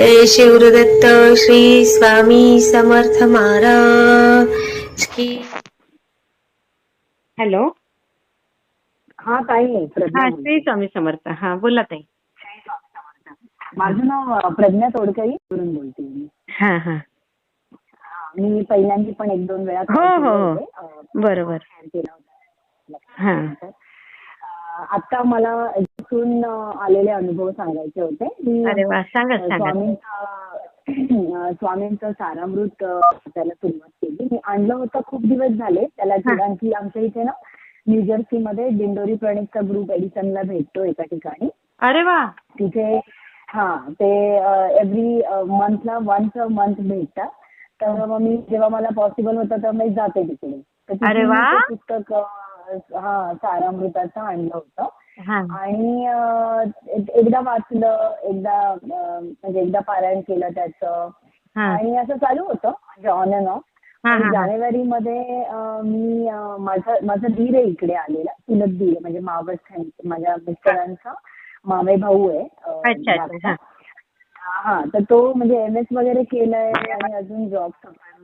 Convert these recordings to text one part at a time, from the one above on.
जय शिवदत्त श्री स्वामी समर्थ महाराज की हॅलो? हा ताई. हा प्रज्ञा श्री स्वामी समर्थ. हा बोला ताई. माझं नाव प्रज्ञा तोडकरी वरून बोलते मी. हा हा. मी पहिल्यांदा पण एक दोन वेळा हो, हो, हो. बरोबर. केला होता हा. आता मला इथून आलेले अनुभव सांगायचे होते. अरे वा सांगा स्वामींचं स्वामींचं सारामृत त्याला सुरुवात केली. मी आणलं होतं खूप दिवस झाले त्याला हा. कारण की आमच्या इथे ना न्यूजर्सी मध्ये दिंडोरी प्रणितचा ग्रुप एडिसनला भेटतो एका ठिकाणी. अरे वा. तिथे हा ते एव्हरी मंथला वन्स अ मंथ भेटतात. तर मग मी जेव्हा मला पॉसिबल होतं तर मी जाते तिकडे. अरे वा. पुस्तक हा सारामृताचं आणलं होतं. आणि एकदा वाचलं एकदा म्हणजे एकदा पारायण केलं त्याचं. आणि असं चालू होतं म्हणजे ऑन अँड ऑफ. जानेवारी मध्ये मी माझा माझा धीर आहे इकडे आलेला चुलत धीर म्हणजे मावस माझ्या मिस्टरांचा मामे भाऊ आहे. हा. तर तो म्हणजे एम एस वगैरे केलंय आणि अजून जॉब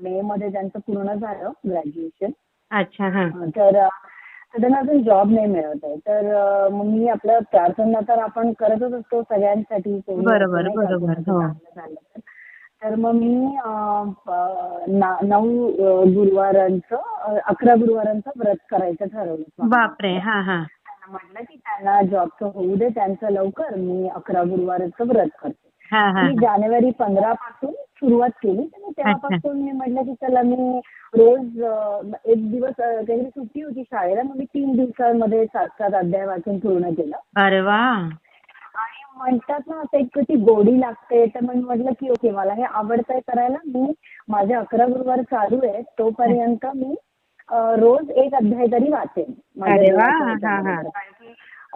मे मध्ये त्यांचं पूर्ण झालं ग्रॅज्युएशन अच्छा तर त्यांना अजून जॉब नाही मिळत आहे. तर मग मी आपलं प्रार्थना तर आपण करतच असतो सगळ्यांसाठी. हो. तर. मग मी नऊ गुरुवारांचं अकरा गुरुवारांचं व्रत करायचं ठरवलं बापरे हा हा. त्यांना म्हटलं की त्यांना जॉबचं होऊ दे त्यांचं लवकर मी अकरा गुरुवाराचं व्रत करते. मी जानेवारी पंधरा पासून सुरुवात केली. तर मी तेव्हापासून मी म्हटलं की चला मी रोज एक दिवस काहीतरी सुट्टी होती शाळेला मग मी तीन दिवसांमध्ये सात सात अध्याय वाचून पूर्ण केलं. अरे वा! आणि म्हणतात ना असं एक ती गोडी लागते तर मग म्हटलं की ओके मला हे आवडतंय करायला. मी माझे अकरा गुरुवार चालू आहे तोपर्यंत मी रोज एक अध्याय तरी वाचेन.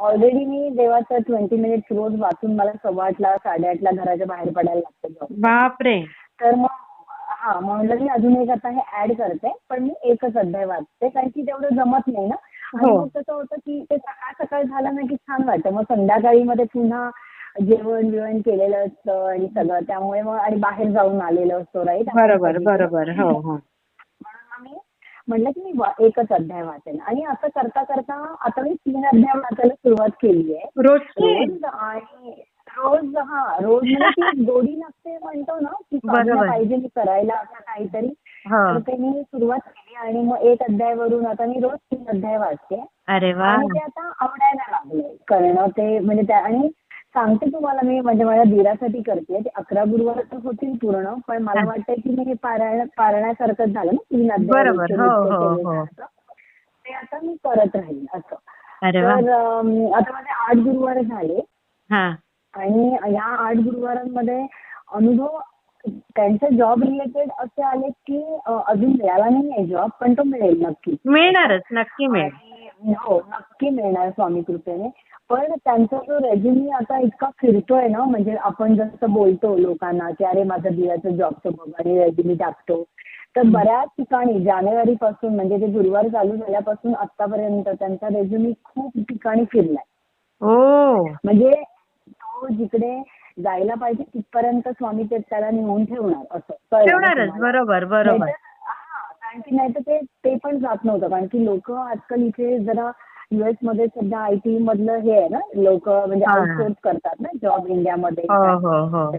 ऑलरेडी मी देवाचं ट्वेंटी मिनिट्स रोज वाचून मला सव्वा आठला साडेआठला घराच्या बाहेर पडायला लागतं. बापरे. तर मग हा मग म्हटलं मी अजून एक आता हे ऍड करते पण मी एकच अध्याय वाचते कारण की तेवढं जमत नाही ना. आणि हो. मग कसं होतं की ते सकाळ सकाळ झालं ना की छान वाटतं. मग संध्याकाळी मध्ये पुन्हा जेवण बिवण केलेलं असतं आणि सगळं. त्यामुळे मग आणि बाहेर जाऊन आलेलं असतो राईट बरोबर बरोबर. हो हो. म्हटलं की मी एकच अध्याय वाचेन. आणि असं करता करता आता मी तीन अध्याय वाचायला सुरुवात केली आहे रोज आणि रोज हा रोज म्हणजे गोडी लागते म्हणतो ना की पाहिजे मी करायला असं काहीतरी. हो. तर ते मी सुरुवात केली आणि मग एक अध्यायवरून आता मी रोज तीन अध्याय वाचते. अरे वा. आणि ते आता आवडायला लागले. करणं ते म्हणजे आणि सांगते तुम्हाला मी म्हणजे माझ्या दिरासाठी करते. ते अकरा गुरुवार तर होतील पूर्ण पण मला. वाटतंय की मी हे पारायण पारण्यासारखंच झालं ना तीन अध्याय हो, हो, हो. ते आता मी करत राहील असं. तर आता माझे आठ गुरुवार झाले. हा. आणि या आठ गुरुवारांमध्ये अनुभव त्यांच्या जॉब रिलेटेड असे आले की अजून मिळाला नाही जॉब पण तो मिळेल नक्की. मिळणारच नक्की मिळेल. हो नक्की मिळणार स्वामी कृपेने. पण त्यांचा जो रेझ्युमी आता इतका फिरतोय ना म्हणजे आपण जसं बोलतो लोकांना की अरे माझं दिवाचं जॉबचं बघ आणि रेझ्युमी टाकतो. तर बऱ्याच ठिकाणी जानेवारी पासून म्हणजे ते गुरुवार चालू झाल्यापासून आतापर्यंत त्यांचा रेझ्युमी खूप ठिकाणी फिरलाय. ओ म्हणजे तो जिकडे जायला पाहिजे तिथपर्यंत स्वामी ते त्याला नेऊन ठेवणार असं ठेवणारच? बरोबर बरोबर. हा, कारण की नाही तर ते ते पण जात नव्हतं. कारण की लोक आजकाल इथे जरा युएसमध्ये सध्या आय टी मधलं हे आहे ना लोक म्हणजे. आउटसोर्स करतात ना जॉब इंडियामध्ये हो हो हो.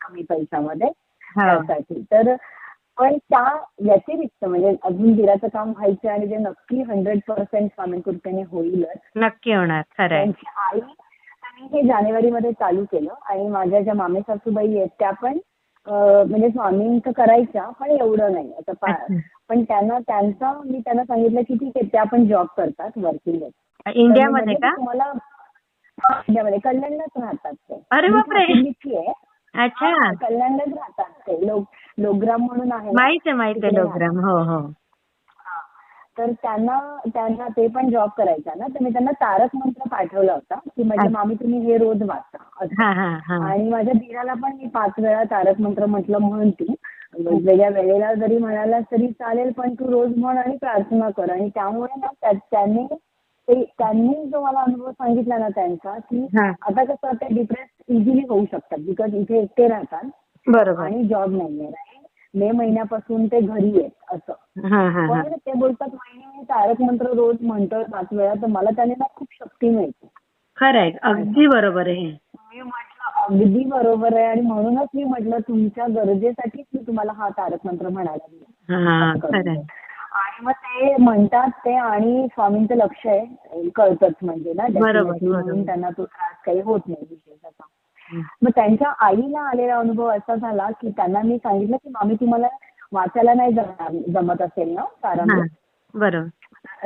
कमी पैशामध्ये त्यासाठी. तर पण त्या व्यतिरिक्त म्हणजे अजून दिराचं काम व्हायचं आणि ते नक्की हंड्रेड पर्सेंट स्वामी कृपेने होईलच नक्की होणार त्यांची आई हे जानेवारीमध्ये चालू केलं आणि माझ्या ज्या मामे सासूबाई आहेत त्या पण म्हणजे स्वामींचं करायच्या पण एवढं नाही. आता पा-. पण त्यांना त्यांचा मी त्यांना सांगितलं की ठीक आहे त्या पण जॉब करतात वर्किंग इंडियामध्ये का? तुम्हाला हा, इंडियामध्ये कल्याणलाच राहतात ते. अरे बापरे. आहे. अच्छा. कल्याणलाच राहतात ते. लोक लोकग्राम म्हणून आहे. माहीत आहे माहीत आहे हो हो हा. तर त्यांना त्यांना ते पण जॉब करायचा ना. तर मी त्यांना तारक मंत्र पाठवला होता की म्हणजे. मामी तुम्ही हे रोज वाचा. हा हा हा. आणि माझ्या धीराला पण मी पाच वेळा तारक मंत्र म्हटलं म्हणून तू. वेगवेगळ्या वेळेला जरी म्हणालास तरी चालेल पण तू रोज म्हण आणि प्रार्थना कर. आणि त्यामुळे ना त्या- त्यांनी ते त्यांनी जो मला अनुभव सांगितला ना त्यांचा की. आता कसं ते डिप्रेस इझिली होऊ शकतात. बिकॉज इथे एकटे राहतात. बरोबर. आणि जॉब नाहीये. मे महिन्यापासून ते घरी आहेत असं. हा हा हा. पण ते बोलतात वहिनी मी तारक मंत्र रोज म्हणतोय पाच वेळा तर मला त्याने ना खूप शक्ती मिळते. अगदी बरोबर आहे हे. मी म्हटलं अगदी बरोबर आहे. आणि म्हणूनच मी म्हटलं तुमच्या गरजेसाठीच मी तुम्हाला हा तारक मंत्र म्हणायला दिला. हा आणि मग ते म्हणतात ते आणि स्वामींचं लक्ष आहे कळतच म्हणजे ना बरोबर, म्हणून. त्यांना तो त्रास काही होत नाही विशेष असा. मग त्यांच्या आईला आलेला अनुभव असा झाला की त्यांना मी सांगितलं की मामी तुम्हाला वाचायला नाही जमणार जमत असेल ना बरोबर.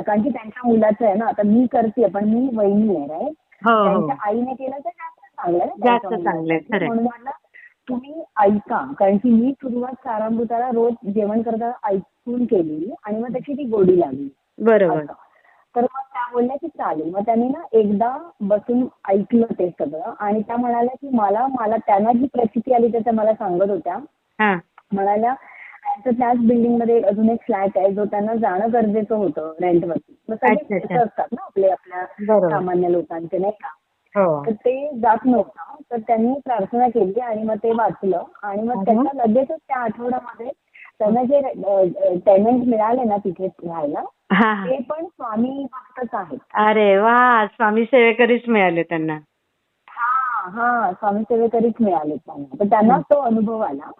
कारण की त्यांच्या मुलाचं आहे ना आता मी करते पण मी वहिनी आहे राईट हो हो. त्यांच्या आईने केलं तर जास्त चांगलं आहे. म्हणून म्हटलं तुम्ही ऐका कारण की मी सुरुवात सारामृताला रोज जेवण करताना ऐकून केली आणि मग त्याची ती गोडी लागली. बरोबर. तर मग त्या बोलल्या की चालेल मग त्यांनी ना एकदा बसून ऐकलं ते सगळं आणि त्या म्हणाल्या की मला मला त्यांना जी प्रचिती आली त्याचं मला सांगत होत्या हा म्हणाल्या त्यांचं त्याच बिल्डिंगमध्ये अजून एक फ्लॅट आहे जो त्यांना जाणं गरजेचं होतं रेंटवरती मग सगळे अच्छा. असतात ना आपले आपल्या. सामान्य लोकांचे नाही का हो तर ते जात नव्हतं तर त्यांनी प्रार्थना केली आणि मग ते वाचलं आणि मग. त्याच्या लगेचच त्या आठवड्यामध्ये त्यांना जे टेनंट मिळाले ना तिथे राहायला. ते पण स्वामी भक्तच आहेत. अरे वा स्वामी सेवेकरीच मिळाले त्यांना. हा हा स्वामी सेवेकरीच मिळाले त्यांना. तर त्यांना तो अनुभव आला.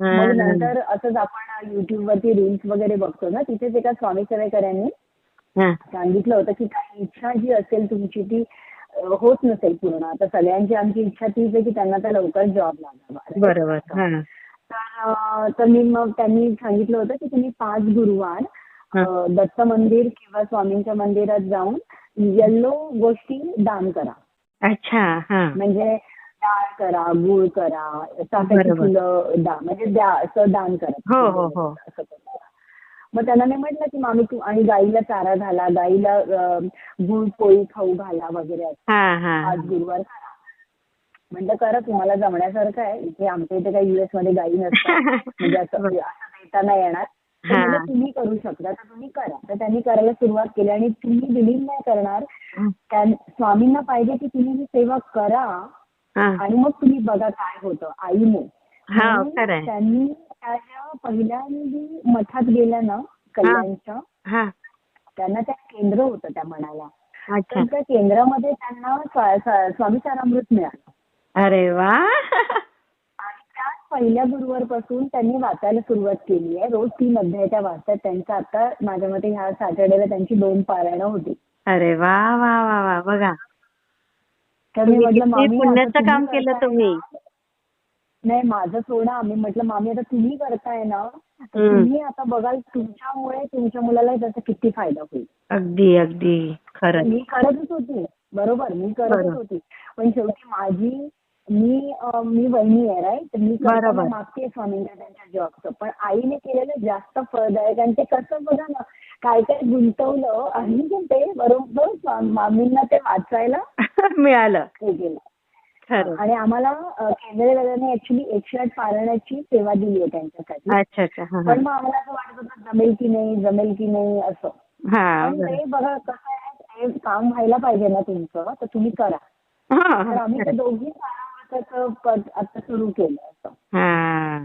मग. नंतर असंच आपण युट्यूब वरती रील्स वगैरे बघतो ना तिथेच एका स्वामी सेवेकरांनी हा. सांगितलं होतं की काही इच्छा जी असेल तुमची ती होत नसेल पूर्ण. आता सगळ्यांची आमची इच्छा तीच आहे की त्यांना त्या लवकर जॉब लागावा. बरोबर तर तर मी मग त्यांनी सांगितलं होतं की तुम्ही पाच गुरुवार दत्त मंदिर किंवा स्वामींच्या मंदिरात जाऊन येल्लो गोष्टी दान करा अच्छा हा म्हणजे डाळ करा गुळ करा चाफ्याची. फुलं दा म्हणजे द्या असं दान करा हो, हो, हो. असं करा. मग त्यांना मी म्हटलं की मामी तू आणि गाईला चारा घाला गाईला गुळ पोळी खाऊ घाला वगैरे. हा हा आज गुरुवार करा म्हटलं करा तुम्हाला जमण्यासारखं आहे इथे आमच्या इथे काही युएसमध्ये गाई नसतात म्हणजे असं असं देता नाही येणार तर तुम्ही करू शकता. तर तुम्ही करा. तर त्यांनी करायला सुरुवात केली आणि तुम्ही बिलीव नाही करणार. त्यां- स्वामींना पाहिजे की तुम्ही ही सेवा करा. आणि मग तुम्ही बघा काय होतं. आईने हा. त्यांनी त्याच्या पहिल्यांदी मठात गेल्या ना कल्याणच्या हा. त्यांना त्या केंद्र होतं त्या तर त्या केंद्रामध्ये त्यांना स्वा- स्वा- स्वामी सारामृत मिळालं. अरे वा! पहिल्या गुरुवारपासून त्यांनी वाचायला सुरुवात केली आहे. रोज तीन अध्याय त्या वाचतात. त्यांचं आता माझ्या मते ह्या सॅटर्डेला त्यांची दोन पारायणं होती. अरे वा वा वा वा बघा. तर मी तुम्ही म्हटलं किती मामी आता पुण्याचं काम केलं तुम्ही. नाही माझं सोडा आम्ही म्हटलं मामी आता तुम्ही करताय ना. तुम्ही आता बघाल तुमच्यामुळे तुमच्या मुलाला त्याचा किती फायदा होईल. अगदी अगदी. खरंच. मी करतच होती. बरोबर मी करतच. होती. पण शेवटी माझी मी मी वहिनी आहे राईट मी. मागते स्वामींच्या त्यांच्या जॉबचं पण आईने केलेलं जास्त फळदायक आणि ते कसं बघा ना काय काय गुंतवलं आणि ते बरोबर मामींना ते वाचायला मिळालं. हे केलं. आणि आम्हाला केंद्रीय दादाने ऍक्च्युली एकशे आठ पारायणाची सेवा दिली आहे त्यांच्यासाठी. पण मग आम्हाला असं वाटत होतं जमेल की नाही जमेल की नाही असं. ते बघा कसं आहे काम व्हायला पाहिजे ना तुमचं तर तुम्ही करा. तर आम्ही. दोघी सारामृताचं पद आता सुरू केलं असं. हा.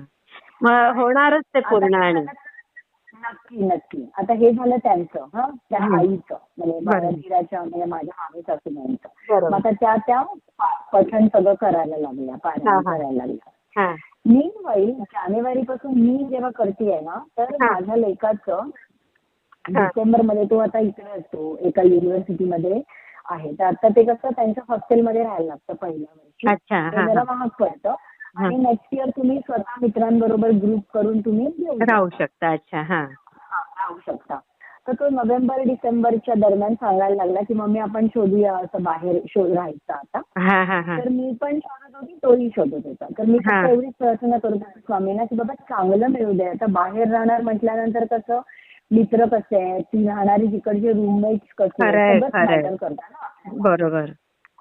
मग होणारच ते पूर्ण आणि. नक्की नक्की आता हे झालं त्यांचं हा? त्या. आईचं. म्हणजे बरोबर. बाळाधीराच्या म्हणजे माझ्या मामी सासूबाईंचं आता त्या त्या पठण सगळं करायला लागल्या पारायण. करायला लागल्या. हा. मी वाईल जानेवारी पासून मी जेव्हा करते ना तर. माझ्या लेखाचं. डिसेंबरमध्ये तो आता इकडे असतो एका युनिव्हर्सिटीमध्ये आहे. तर आता ते कसं त्यांच्या हॉस्टेलमध्ये राहायला लागतं पहिल्या वर्षी. ते जरा. महाग पडतं. आणि नेक्स्ट इयर तुम्ही स्वतः मित्रांबरोबर ग्रुप करून तुम्ही. राहू शकता अच्छा हा. राहू शकता. तर तो नोव्हेंबर डिसेंबरच्या दरम्यान सांगायला लागला की मम्मी आपण शोधूया असं बाहेर शोध राहायचं आता. तर मी पण शोधत होती तोही शोधत होता. तर मी एवढीच प्रार्थना करत होते स्वामींना की बाबा चांगलं मिळू दे. आता बाहेर राहणार म्हटल्यानंतर कसं मित्र कसे आहेत ती राहणारी तिकडचे रूममेट्स कसे आहेत, सगळंच खरंय. matter करतं ना बरोबर.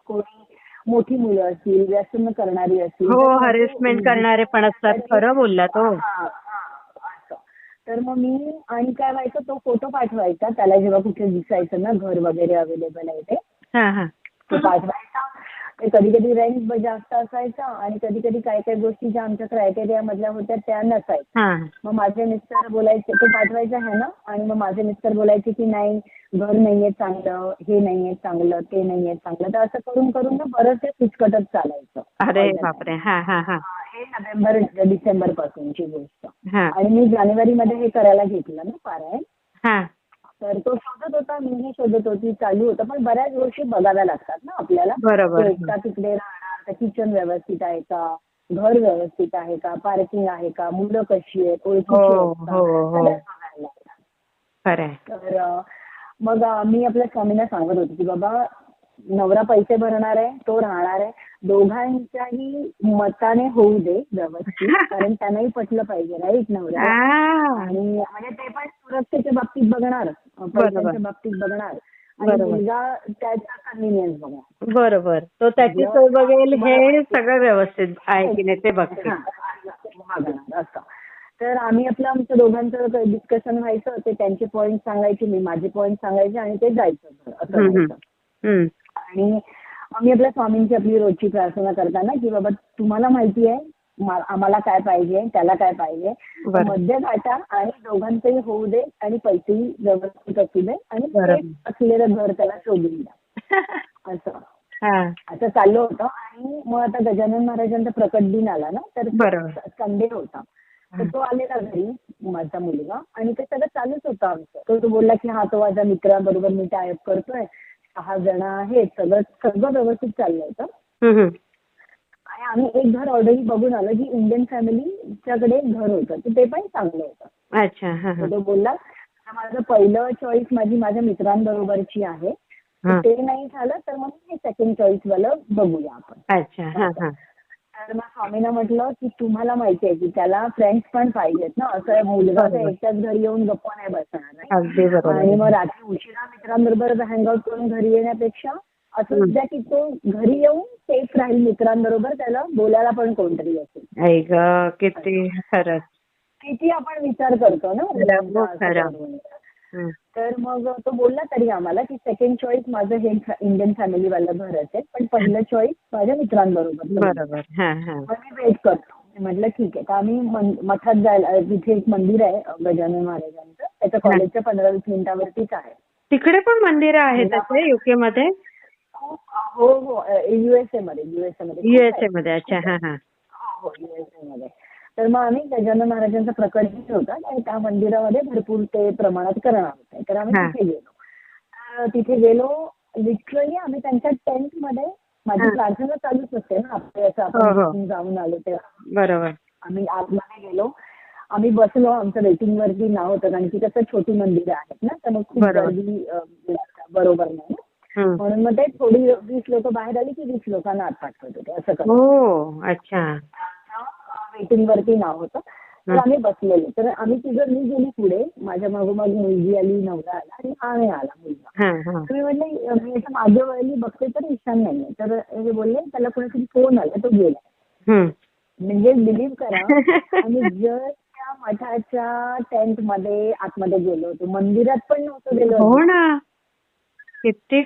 कोणी मोठी मुलं असतील व्यसन करणारी असतील हो हरेसमेंट करणारे पण असतात खरं बोलला तो हा. तर मग मी आणि काय व्हायचं तो फोटो पाठवायचा त्याला जेव्हा कुठे दिसायचं ना घर वगैरे अवेलेबल आहे ते. हा हा. तो पाठवायचा. ते कधी कधी रेंज जास्त असायचा आणि कधी कधी काही काही गोष्टी ज्या आमच्या क्रायटेरिया मधल्या होत्या त्या नसायच्या. हा. मग माझे मिस्टर बोलायचे तो पाठवायचा आहे ना? आणि मग माझे मिस्टर बोलायचे की नाही घर नाहीये चांगलं हे नाहीये चांगलं ते नाहीये चांगलं. तर असं करून करून ना बरंच ते फिचकटत चालायचं. अरे बापरे. हा नोव्हेंबर डिसेंबर पासूनची गोष्ट आणि मी जानेवारी मध्ये हे करायला घेतलं ना पारायण. तर तो शोधत होता मीही शोधत होती चालू होतं. पण बऱ्याच गोष्टी बघाव्या लागतात ना आपल्याला. बरोबर. तो एकटा तिकडे राहणार तर किचन व्यवस्थित आहे का? घर व्यवस्थित आहे का? पार्किंग आहे का? मुलं कशी आहेत? ओळखीची हो? हो, हो. तर मग मी आपल्या स्वामींना सांगत होते की बाबा नवरा पैसे भरणार आहे तो राहणार आहे. दोघांच्याही मताने होऊ दे व्यवस्थित कारण त्यांनाही पटलं पाहिजे राईट आ, आणि म्हणजे ते पण सुरक्षेच्या बाबतीत बघणार पैशांच्या बाबतीत बघणार. मुलगा त्याचा कन्व्हिनियन्स बघणार. बरोबर. तो त्याची सोय बघेल हे सगळं व्यवस्थित आहे की नाही ते बघते बघणार असं. तर आम्ही आपलं आमचं दोघांचं डिस्कशन व्हायचं ते त्यांचे पॉईंट सांगायचे मी माझे पॉईंट सांगायचे आणि ते जायचं असं. आणि आम्ही आपल्या स्वामींची आपली रोजची प्रार्थना करताना की बाबा तुम्हाला माहिती आहे आम्हाला काय पाहिजे त्याला काय पाहिजे. मध्य गाठा आणि दोघांचंही होऊ दे आणि पैसेही व्यवस्थित असू दे आणि असलेलं घर त्याला शोधून द्या. असं. हा. असं चाललं होतं आणि मग आता गजानन महाराजांचा प्रकट दिन आला ना तर. संडे होता. तर तो आलेला घरी माझा मुलगा. आणि ते सगळं चालूच होतं आमचं. तो तो बोलला की हा तो माझ्या मित्राबरोबर मी टायप करतोय. सहा जण आहेत सगळं सगळं व्यवस्थित चाललं होतं. आणि आम्ही एक घर ऑलरेडी बघून आलो की इंडियन फॅमिलीच्याकडे एक घर होतं तर ते पण चांगलं होतं. अच्छा हा हा. तर तो बोलला "आता माझं पहिलं चॉईस माझी माझ्या मित्रांबरोबरची आहे. ते नाही झालं तर मग हे सेकंड चॉईस वालं बघूया आपण. अच्छा तर मग स्वामींना म्हटलं की तुम्हाला माहिती आहे की त्याला फ्रेंड्स पण पाहिजेत ना. असं मुलगा. एकटाच घरी येऊन गप्पा नाही बसणार आणि मग रात्री उशिरा मित्रांबरोबर हँगआउट करून घरी येण्यापेक्षा असं द्या की तो घरी येऊन सेफ राहील मित्रांबरोबर त्याला बोलायला पण कोणतरी असेल किती आपण विचार करतो ना. तर मग तो बोलला तरी आम्हाला की सेकंड चॉईस माझं हे इंडियन फॅमिलीवालं घर असेल पण पहिलं चॉईस माझ्या मित्रांबरोबर. बरोबर. हा हा. मग मी वेट करतो. म्हटलं ठीक आहे. तर आम्ही मठात जायला तिथे एक मंदिर आहे गजानन महाराजांचं त्याच्या कॉलेजच्या पंधरा वीस मिनिटावरतीच आहे. तिकडे पण मंदिर आहेत असे युके मध्ये? हो हो युएसए मध्ये युएसए मध्ये युएसए. मध्ये अच्छा हा हा. हो युएसए मध्ये. तर मग आम्ही गजानन महाराजांचा प्रकट दिन होता आणि त्या मंदिरामध्ये भरपूर ते प्रमाणात करणार होते तर आम्ही. तिथे गेलो तर तिथे गेलो लिटरली आम्ही त्यांच्या टेंटमध्ये माझी. प्रार्थना चालूच असते ना आपले असं हो, हो. आपण जाऊन आलो तेव्हा बरोबर आम्ही आतमध्ये गेलो आम्ही बसलो आमचं वेटिंग वरती नाव होतं कारण की कसं छोटी मंदिरं आहेत ना तर मग खूप बरोबर. गर्दी बरोबर नाही. म्हणून मग ते थोडी वीस लोक बाहेर आली की वीस लोकांना आत पाठवत होते असं करत हो अच्छा वरती नाव होतं. तर. आम्ही बसलेलो. तर आम्ही तिघं मी गेली पुढे. माझ्या मागोमाग मुलगी आली नवरा आला आणि हा नाही आला मुलगा. तर मी म्हटलं मी असं मागे वळली बघते तर ईशान नाहीये. तर हे बोलले त्याला कोणीतरी फोन आला तो गेला. म्हणजे बिलीव्ह करा आणि जर त्या मठाच्या टेंटमध्ये आतमध्ये गेलो होतो. मंदिरात पण नव्हतो गेलो. हो ना. किती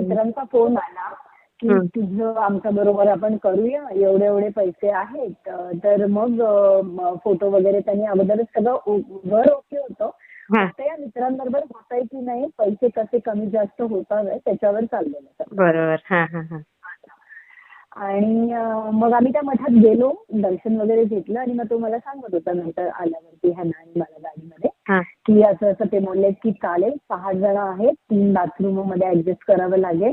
मित्रांचा फोन आला. की. तुझं आमच्या बरोबर आपण करूया एवढे एवढे पैसे आहेत. तर मग फोटो वगैरे त्यांनी अगोदरच सगळं घर ओके होतं. फक्त या मित्रांबरोबर होतंय की नाही पैसे कसे कमी जास्त होतात त्याच्यावर चाललेलं. बरोबर. हा हा हा. आणि मग आम्ही त्या मठात गेलो दर्शन वगैरे घेतलं आणि मग तो मला सांगत होता नंतर आल्यावरती ह्यांना आणि मला गाडीमध्ये हा. की असं असं ते बोलले की चालेल सहा जण आहेत तीन बाथरूममध्ये ऍडजस्ट करावं लागेल.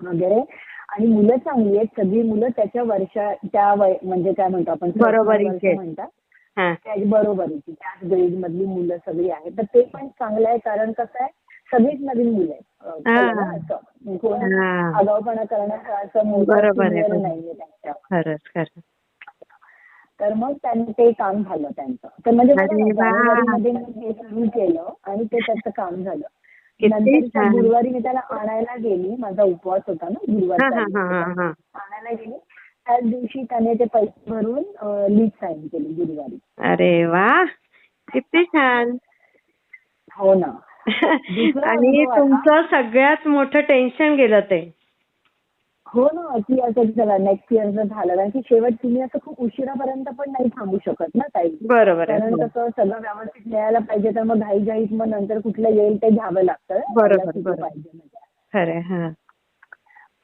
वगैरे. आणि मुलं चांगली आहेत. सगळी मुलं त्याच्या वर्षा त्या वय म्हणजे काय म्हणतो आपण म्हणतात. हा. त्याच बरोबरीची. त्याच ग्रेड मधली मुलं सगळी आहेत. तर ते पण चांगलं आहे. कारण कसं आहे सगळीच नवीन मुलं आहेत. कोण. आगाऊपणा करण्याचं असं मोठं बरोबर बरोबर. नाहीये त्यांच्या तर मग त्यांनी ते काम झालं त्यांचं. तर म्हणजे हे सुरू केलं आणि ते त्याचं काम झालं. गुरुवारी मी त्याला आणायला गेली. माझा उपवास होता ना गुरुवार आणायला गेली. त्याच दिवशी त्याने ते पैसे भरून लीज साईन केली गुरुवारी. अरे वा! किती छान. हो ना. आणि तुमचं सगळ्यात मोठं टेन्शन गेलं ते. हो ना की असं चला नेक्स्ट इयरचं झालं कारण की शेवट तुम्ही असं खूप उशिरापर्यंत पण नाही थांबू शकत ना ताई. बरोबर आहे कारण हो. कसं सगळं व्यवस्थित मिळायला पाहिजे तर मग घाई घाईत मग नंतर कुठलं येईल ते घ्यावं लागतं. पाहिजे म्हणजे. हा.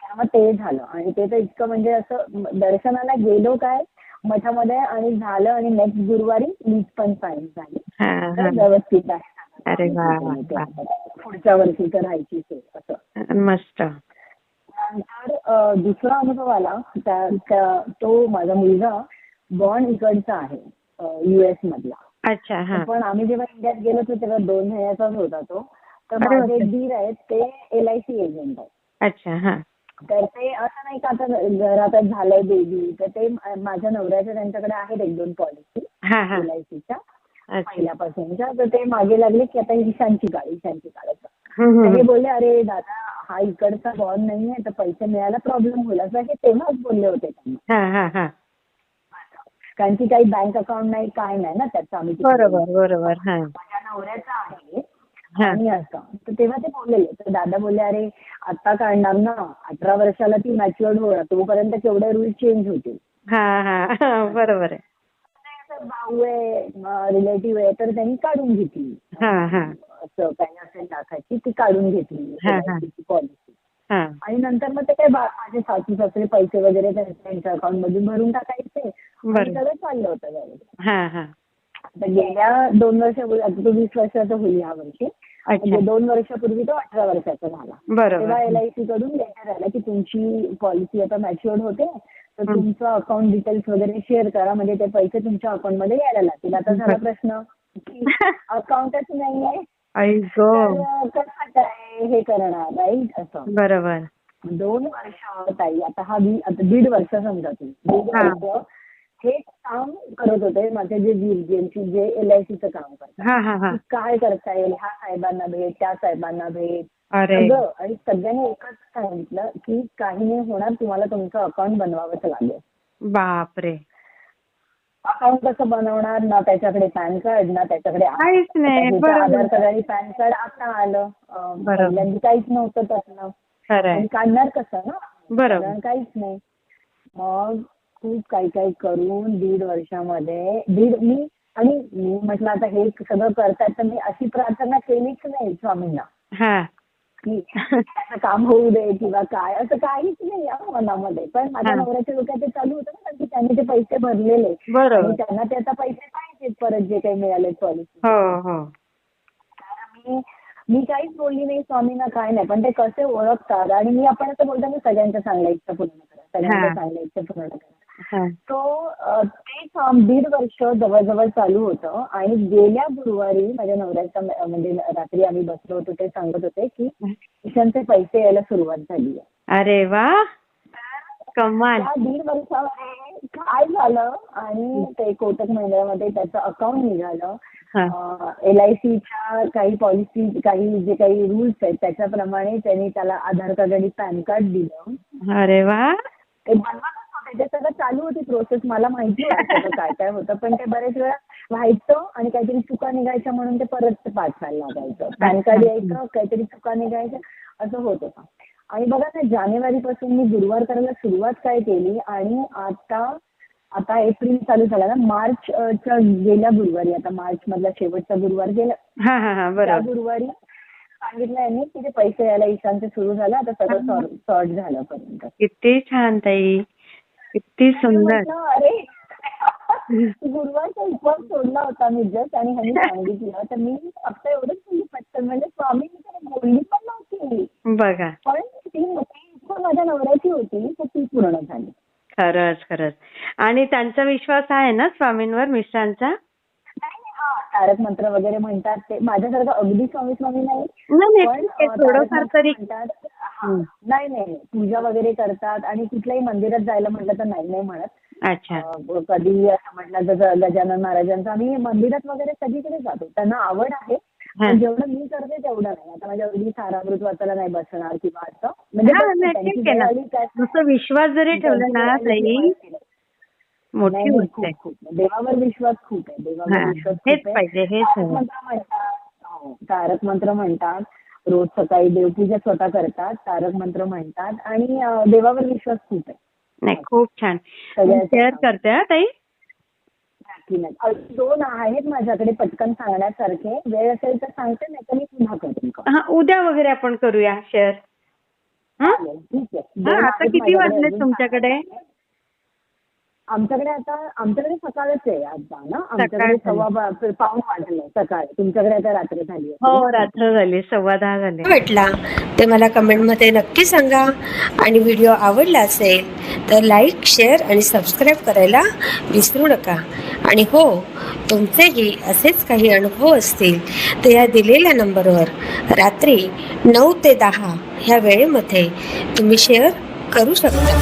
त्यामुळे ते झालं. आणि ते तर इतकं म्हणजे असं दर्शनाला गेलो काय मठामध्ये आणि झालं आणि नेक्स्ट गुरुवारी लीज पण साईन झाली. हा हा. व्यवस्थित आहे. अरे. पुढच्या वर्षी तर राहायची असं. मस्त. नंतर दुसरा अनुभव आला त्या त्या- तो माझा मुलगा बॉर्न इकडचा आहे युएस मधला. अच्छा पण आम्ही जेव्हा इंडियात गेलो होतो तेव्हा दोन महिन्याचाच होता तो. तर माझे दीर आहेत ते एल आय सी एजंट आहेत. अच्छा हा. तर ते असं नाही का आता घरातच झालंय बेबी तर ते माझ्या नवऱ्याच्या त्यांच्याकडे आहेत एक दोन पॉलिसी हा हा. एल आय सीच्या पहिल्यापासूनच्या. तर ते मागे लागले की आता ईशानची काढ ईशानची काढायचं तर. हे बोलले अरे दादा हा इकडचा बॉन्ड नाहीये तर पैसे मिळायला प्रॉब्लेम होईल. असं हे तेव्हाच बोलले होते त्यांना. हा हा हा. कारण की काही बँक अकाउंट नाही काय नाही ना त्याचं आम्ही बरोबर बरोबर हा. माझ्या नवऱ्याचं आहे आणि असं. तर तेव्हा ते बोललेले. तर दादा बोलले अरे आता काढणार ना अठरा वर्षाला ती मॅच्युअर्ड होणार तोपर्यंत केवढे रूल चेंज होतील. बरोबर आहे. भाऊ आहे रिलेटिव्ह आहे तर त्यांनी काढून घेतली. काही असेल लाखाची ती काढून घेतली हा, हा. पॉलिसी हा. आणि नंतर मग ते काय माझे सासू सासरे पैसे वगैरे त्यांच्या त्यांच्या अकाउंट मधून भरून टाकायचे. सगळं चाललं होतं. हा हा. तर गेल्या दोन वर्ष आता तो वीस वर्षाचा होईल या वर्षी. म्हणजे दोन वर्षापूर्वी तो अठरा वर्षाचा झाला. तेव्हा एल बरोबर आय सी कडून लेटर आला की तुमची पॉलिसी आता मॅच्युअर्ड होते. तर. तुमचं अकाउंट डिटेल्स वगैरे शेअर करा. म्हणजे ते पैसे तुमच्या अकाउंटमध्ये यायला लागतील. आता झाला. प्रश्न की अकाउंटच नाहीये आई गो तर कसं काय हे करणार राईट असं. बरोबर. दोन वर्ष ताई. आता हा वी- आता दीड वर्ष समजा तुम्ही. दीड हा. वर्ष हे काम करत होते माझे जे वीर ज्यांची जे एल आय सीचं काम करतात. हा हा हा. की काय करता येईल? ह्या साहेबांना भेट त्या साहेबांना भेट. अरे. सगळं. आणि सगळ्यांनी एकच सांगितलं की काही नाही होणार तुम्हाला तुमचं अकाउंट बनवावंच लागेल. बापरे. अकाउंट कसं बनवणार? ना त्याच्याकडे पॅन कार्ड ना त्याच्याकडे काहीच नाही. आधार कार्ड आणि पॅन कार्ड आता आलं. पहिल्यांदा काहीच नव्हतं त्यातलं आणि काढणार कसं ना? बरोबर. कारण काहीच नाही. मग खूप काही काही करून दीड वर्षामध्ये दीड मी आणि मी म्हटलं आता हे सगळं करतात तर मी अशी प्रार्थना केलीच नाही स्वामींना. की त्याचं काम होऊ दे किंवा काय असं काहीच नाही या मनामध्ये. पण माझ्या. नवऱ्याच्या डोक्यात ते चालू होतं ना की त्यांनी ते पैसे भरलेले. आणि त्यांना ते आता पैसे पाहिजेत परत जे काही मिळाले पॉलिसी हो हो. मी मी काहीच बोलली नाही स्वामींना काय नाही पण ते कसे ओळखतात. आणि मी आपण असं बोलतो ना सगळ्यांच्या चांगल्या इच्छा पूर्ण करा सगळ्यांच्या हा. चांगल्या इच्छा पूर्ण करा. तो ते काम दीड वर्ष जवळजवळ चालू होतं आणि गेल्या गुरुवारी माझ्या नवऱ्याच्या म्हणजे रात्री आम्ही बसलो होतो ते सांगत होते की ईशानचे पैसे यायला सुरुवात झाली आहे. अरे वा! कमाल. दीड वर्षामध्ये काय झालं आणि ते कोटक महिंद्रामध्ये त्याचं अकाउंट निघालं. एल आय सीच्या काही पॉलिसी काही जे काही रूल्स आहेत त्याच्याप्रमाणे त्यांनी त्याला आधार कार्ड आणि पॅन कार्ड दिलं. अरे वा! ते बनवतच ते सगळं चालू होती प्रोसेस मला माहिती होतं काय काय होतं पण ते बरेच वेळा व्हायचं आणि काहीतरी चुका निघायच्या म्हणून ते परत पाठवायला लागायचं. पॅन कार्ड यायचं काहीतरी चुका निघायच्या असं होत होतं. आणि बघा ना जानेवारीपासून मी गुरुवार करायला सुरुवात काय केली आणि आता आता एप्रिल चालू झाला ना मार्च च्या गेल्या गुरुवारी आता मार्च मधला शेवटचा गुरुवार गेला. गुरुवारी सांगितलं यांनी की ते पैसे यायला ईशानचे सुरू झालं आता सगळं सॉर्ट झालं पर्यंत. किती छान ताई. किती सुंदर. गुरुवारचा उपवास सोडला होता मी जस्ट आणि ह्यांनी सांगितलं. तर मी फक्त एवढंच बोलली पटकन. म्हणजे स्वामी मी त्याला बोलली पण नव्हती. बघा. पण ती माझ्या नवऱ्याची होती तर ती पूर्ण झाली. खरंच खरंच. आणि त्यांचा विश्वास आहे ना स्वामींवर मिस्टरांचा तारक मंत्र वगैरे म्हणतात ते माझ्यासारखं अगदी स्वामी स्वामी नाही नाही पण नाही थोडंफार तरी. नाही नाही पूजा वगैरे करतात आणि कुठल्याही मंदिरात जायला म्हटलं तर नाही नाही म्हणत. अच्छा. कधी असं म्हटलं तर गजानन महाराजांचं आम्ही मंदिरात वगैरे सगळीकडे जातो त्यांना आवड आहे. पण जेवढं मी करते तेवढं नाही. आता माझ्या अगदी सारामृत वाचायला नाही बसणार किंवा असं म्हणजे विश्वास जरी ठेवला ना वेळ आली ताई की माहिती नाही. मोठी गोष्ट आहे. खूप देवावर विश्वास खूप आहे. देवावर हा, विश्वास हेच पाहिजे, हेच तारक हवं. मंत्र म्हणतात. हो, तारक मंत्र म्हणतात. रोज सकाळी देवपूजा स्वतः करतात. तारक मंत्र म्हणतात. आणि देवावर विश्वास खूप आहे. नाही खूप छान. शेअर. करते हा ताई? नक्की अजून दोन आहेत माझ्याकडे पटकन सांगण्यासारखे. वेळ असेल तर सांगते नाही तर मी पुन्हा करेन call. हा उद्या वगैरे आपण करूया शेअर. हा? ठीक आहे. हा, आता किती वाजले तुमच्याकडे? आमच्याकडे आता आमच्याकडे सकाळच आहे आता ना? आमच्याकडे सव्वा पाऊण वाजले सकाळ. तुमच्याकडे आता रात्र झाली. हो रात्र झाली. सव्वा दहा झाले. वाटला? ते मला कमेंटमध्ये नक्की सांगा. आणि व्हिडिओ आवडला असेल तर लाईक शेअर आणि सबस्क्राईब करायला विसरू नका. आणि हो तुमचेही असेच काही अनुभव असतील तर या दिलेल्या नंबरवर रात्री नऊ ते दहा ह्या वेळेमध्ये तुम्ही शेअर करू शकता.